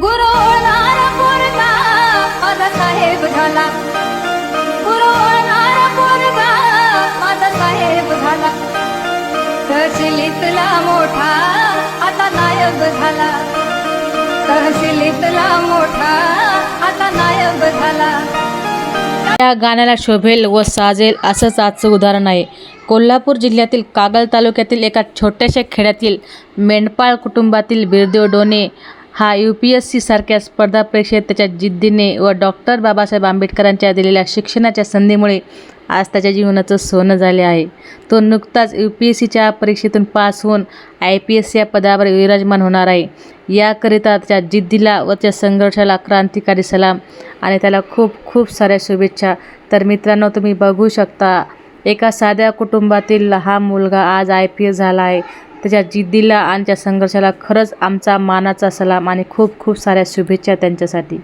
गुरु ओळणारा पोरगा माझा साहेब झाला. गुरु ओळणारा पोरगा माझा साहेब झाला. तहसिलीतला मोठा आता नायब झाला. तहसिलीतला मोठा आता नायब झाला. या गाण्याला शोभेल व साजेल असंच आजचं उदाहरण आहे. कोल्हापूर जिल्ह्यातील कागल तालुक्यातील एका छोट्याशा खेड्यातील मेंढपाळ कुटुंबातील बिरदेव डोने हा यू पी एस सी सारख्या स्पर्धा परीक्षेत त्याच्या जिद्दीने व डॉक्टर बाबासाहेब आंबेडकरांच्या दिलेल्या शिक्षणाच्या संधीमुळे आज त्याच्या जीवनाचं सोनं झाले आहे. तो नुकताच यू पी एस सीच्या परीक्षेतून पास होऊन आय पी एस या पदावर विराजमान होणार आहे. याकरिता त्याच्या जिद्दीला व त्या संघर्षाला क्रांतिकारी सलाम आणि त्याला खूप खूप साऱ्या शुभेच्छा. तर मित्रांनो तुम्ही बघू शकता एका साध्या कुटुंबातील लहान मुलगा आज आय पी एस झाला आहे. त्याच्या जिद्दीला आणि त्या संघर्षाला खरंच आमचा मानाचा सलाम आणि खूप खूप साऱ्या शुभेच्छा त्यांच्यासाठी.